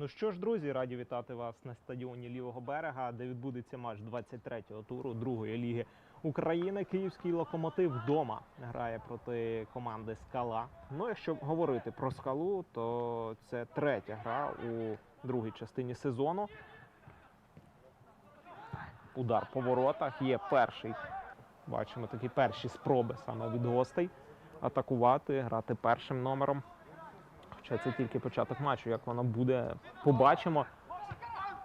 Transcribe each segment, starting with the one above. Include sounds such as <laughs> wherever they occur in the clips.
Ну що ж, друзі, раді вітати вас на стадіоні лівого берега, де відбудеться матч 23-го туру другої ліги України. Київський локомотив вдома грає проти команди Скала. Ну, якщо говорити про скалу, то це третя гра у другій частині сезону. Удар по воротах є перший. Бачимо такі перші спроби саме від гостей атакувати, грати першим номером. Хоча це тільки початок матчу, як воно буде, побачимо.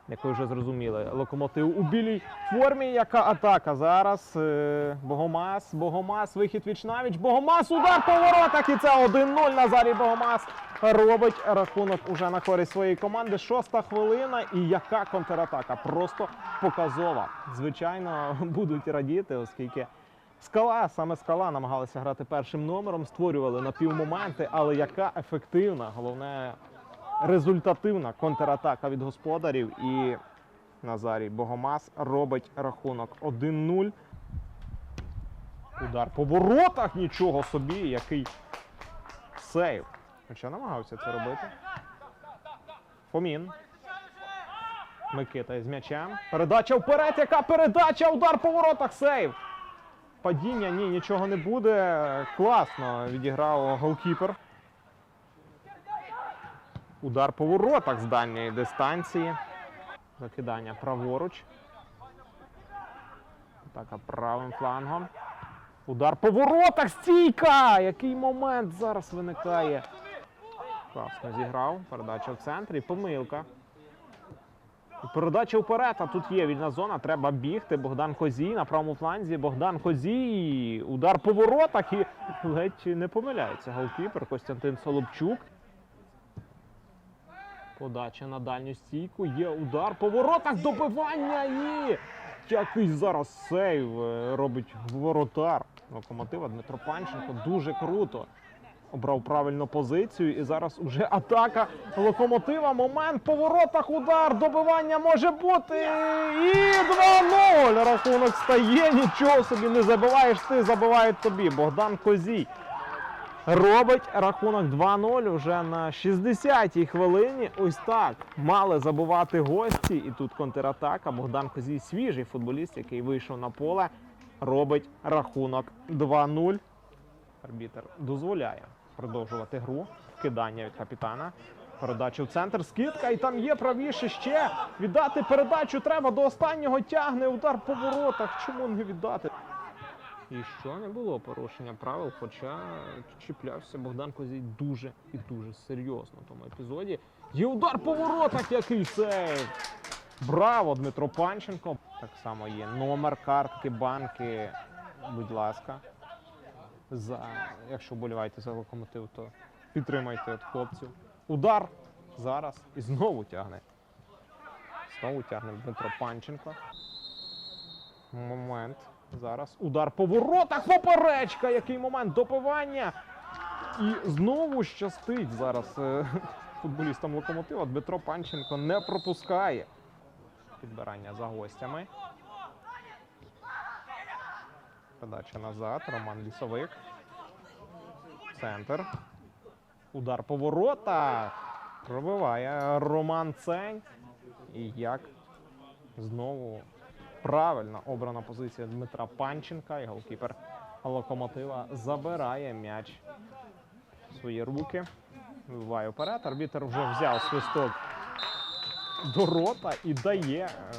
Як ви вже зрозуміли, локомотив у білій формі. Яка атака зараз? Е, Богомаз, Богомаз, вихід Вічнавіч, Богомаз, удар по воротах. І це 1-0. Назарій Богомаз робить рахунок уже на користь своєї команди. Шоста хвилина. І яка контратака? Просто показова. Звичайно, <laughs> будуть радіти, оскільки Скала, саме скала намагалася грати першим номером, створювали напівмоменти, але яка ефективна, головне результативна контратака від господарів. І Назарій Богомаз робить рахунок 1-0. Удар по воротах нічого собі, який сейв. Хоча намагався це робити. Фомін. Микита з м'ячем. Передача вперед. Яка передача? Удар по воротах. Сейв. Падіння, ні, нічого не буде. Класно відіграв голкіпер. Удар по воротах з дальньої дистанції. Закидання праворуч. Атака правим флангом. Удар по воротах. Стійка! Який момент зараз виникає. Класно зіграв. Передача в центрі. Помилка. Передача вперед, а тут є вільна зона, треба бігти. Богдан Козій на правому фланзі. Богдан Козій. Удар по воротах і ледь не помиляється голкіпер Костянтин Солобчук. Подача на дальню стійку. Є удар по воротах. Добивання і який зараз сейв е, робить воротар локомотива Дмитро Панченко. Дуже круто. Обрав правильну позицію і зараз уже атака локомотива. Момент по воротах, удар, добивання може бути. І 2-0. Рахунок стає. Нічого собі не забиваєш ти, забивають тобі. Богдан Козій робить рахунок 2-0 вже на 60-й хвилині. Ось так мали забувати гості. І тут контратака. Богдан Козій свіжий футболіст, який вийшов на поле, робить рахунок 2-0. Арбітер дозволяє продовжувати гру. Вкидання від капітана. Передача в центр. Скидка, і там є правіше ще. Віддати передачу треба до останнього тягне удар по воротах. Чому не віддати? І що не було порушення правил, хоча чіплявся Богдан Козій дуже і дуже серйозно в тому епізоді. Є удар по воротах, який сейв! Браво, Дмитро Панченко. Так само є номер картки, банки. Будь ласка. За, якщо вболіваєте за локомотив, то підтримайте от хлопців. Удар зараз і знову тягне. Знову тягне Дмитро Панченко. Момент. Зараз удар по воротах. Поперечка. Який момент допивання. І знову щастить зараз е, футболістам локомотива. Дмитро Панченко не пропускає. Підбирання за гостями. Подача назад. Роман Лісовик. Центр. Удар по воротах. Пробиває Роман Цень. І як знову правильно обрана позиція Дмитра Панченка. І голкіпер локомотива забирає м'яч в свої руки. Вибиває вперед. Арбітер вже взяв свисток до рота і дає е,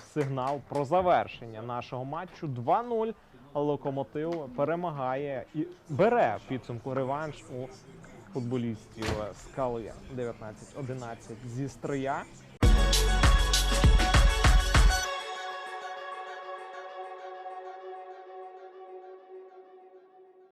сигнал про завершення нашого матчу. 2-0. Локомотив перемагає і бере підсумку реванш у футболістів скали 19-11 зі Стрия.